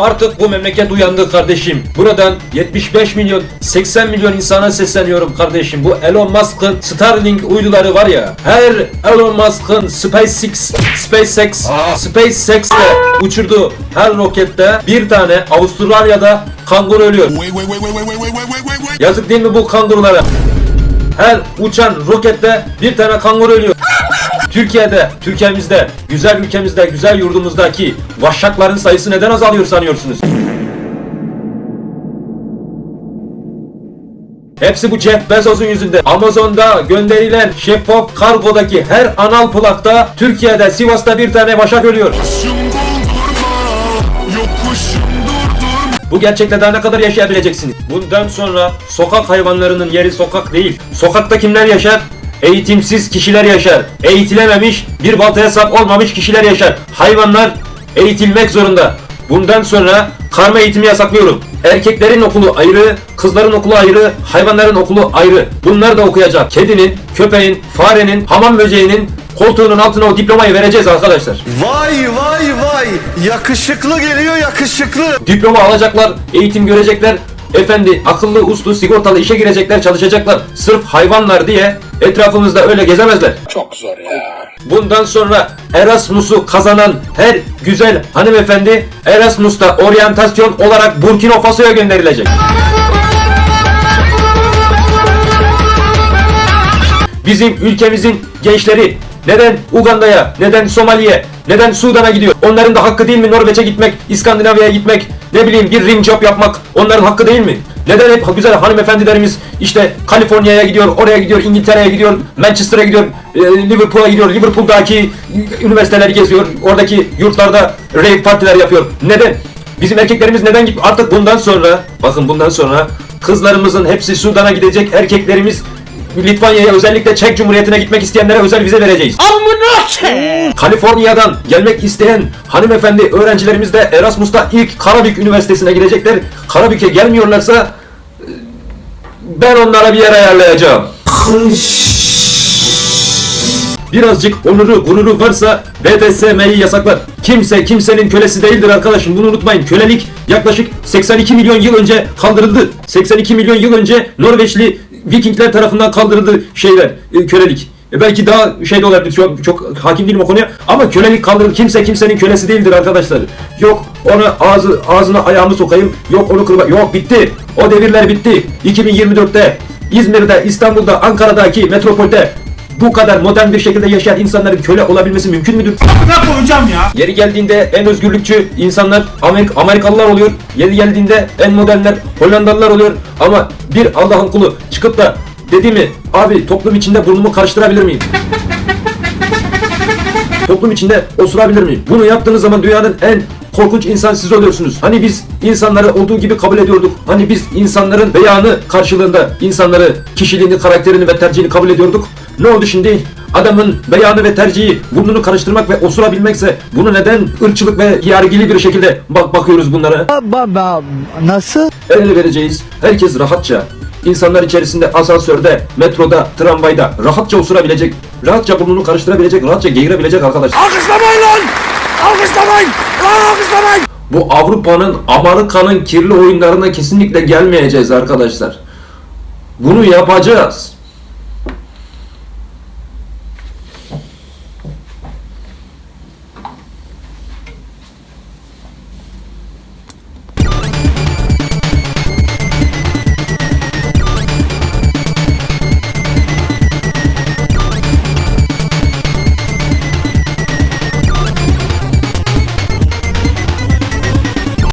Artık bu memleket uyandı kardeşim. Buradan 75 milyon 80 milyon insana sesleniyorum kardeşim. Bu Elon Musk'ın Starlink uyduları var ya. Her Elon Musk'ın SpaceX SpaceX SpaceX'le uçurduğu her rokette bir tane Avustralya'da kanguru ölüyor. Yazık değil mi bu kangurulara? Her uçan rokette bir tane kanguru ölüyor. Türkiye'de, Türkiye'mizde, güzel ülkemizde, güzel yurdumuzdaki vahşakların sayısı neden azalıyor sanıyorsunuz? Hepsi bu Jeff Bezos'un yüzünden. Amazon'da gönderilen şeffaf kargodaki her anal plakta Türkiye'de, Sivas'ta bir tane vaşak ölüyor. Bu gerçekle daha ne kadar yaşayabileceksiniz? Bundan sonra sokak hayvanlarının yeri sokak değil. Sokakta kimler yaşar? Eğitimsiz kişiler yaşar. Eğitilememiş, bir baltaya sap olmamış kişiler yaşar. Hayvanlar eğitilmek zorunda. Bundan sonra karma eğitimi yasaklıyorum. Erkeklerin okulu ayrı, kızların okulu ayrı, hayvanların okulu ayrı. Bunlar da okuyacak. Kedinin, köpeğin, farenin, hamam böceğinin koltuğunun altına o diplomayı vereceğiz arkadaşlar. Vay vay vay yakışıklı geliyor yakışıklı. Diploma alacaklar, eğitim görecekler. Efendi akıllı, uslu, sigortalı işe girecekler, çalışacaklar. Sırf hayvanlar diye etrafımızda öyle gezemezler. Çok zor ya. Bundan sonra Erasmus'u kazanan her güzel hanımefendi Erasmus'ta oryantasyon olarak Burkina Faso'ya gönderilecek. Bizim ülkemizin gençleri neden Uganda'ya, neden Somali'ye, neden Sudan'a gidiyor? Onların da hakkı değil mi Norveç'e gitmek, İskandinavya'ya gitmek, ne bileyim bir rim job yapmak onların hakkı değil mi? Neden hep güzel hanımefendilerimiz işte Kaliforniya'ya gidiyor, oraya gidiyor, İngiltere'ye gidiyor, Manchester'a gidiyor, e, Liverpool'a gidiyor, Liverpool'daki üniversiteleri geziyor, oradaki yurtlarda rave partiler yapıyor. Neden? Bizim erkeklerimiz neden git artık bundan sonra bakın bundan sonra kızlarımızın hepsi Sudan'a gidecek erkeklerimiz Litvanya'ya özellikle Çek Cumhuriyeti'ne gitmek isteyenlere özel vize vereceğiz. Kaliforniya'dan gelmek isteyen hanımefendi öğrencilerimiz de Erasmus'ta ilk Karabük Üniversitesi'ne girecekler. Karabük'e gelmiyorlarsa e, ben onlara bir yer ayarlayacağım. Birazcık onuru, gururu varsa BDSM'yi yasaklar. Kimse kimsenin kölesi değildir arkadaşım. Bunu unutmayın. Kölelik yaklaşık 82 milyon yıl önce kaldırıldı. 82 milyon yıl önce Norveçli Vikingler tarafından kaldırıldı şeyler, e, kölelik. E belki daha şey de olabilir. Çok, çok hakim değilim o konuya. Ama kölelik kaldırıldı. Kimse kimsenin kölesi değildir arkadaşlar. Yok ona ağzı ağzına ayağımı sokayım. Yok onu kırma. Yok bitti. O devirler bitti. 2024'te İzmir'de, İstanbul'da, Ankara'daki metropolde bu kadar modern bir şekilde yaşayan insanların köle olabilmesi mümkün müdür? Ne koyacağım ya? Yeri geldiğinde en özgürlükçü insanlar Amerik Amerikalılar oluyor. Yeri geldiğinde en modernler Hollandalılar oluyor. Ama bir Allah'ın kulu çıkıp da dedi mi abi toplum içinde burnumu karıştırabilir miyim? toplum içinde osurabilir miyim? Bunu yaptığınız zaman dünyanın en korkunç insan siz oluyorsunuz. Hani biz insanları olduğu gibi kabul ediyorduk. Hani biz insanların beyanı karşılığında insanları, kişiliğini, karakterini ve tercihini kabul ediyorduk. Ne oldu şimdi? Adamın beyanı ve tercihi burnunu karıştırmak ve osurabilmekse bunu neden ırkçılık ve yargili bir şekilde bak bakıyoruz bunlara? Baba nasıl? El ele vereceğiz. Herkes rahatça insanlar içerisinde asansörde, metroda, tramvayda rahatça osurabilecek, rahatça burnunu karıştırabilecek, rahatça geğirebilecek arkadaşlar. Alkışlamayın lan! Alkışlamayın! Alkışlamayın! Bu Avrupa'nın, Amerika'nın kirli oyunlarına kesinlikle gelmeyeceğiz arkadaşlar. Bunu yapacağız.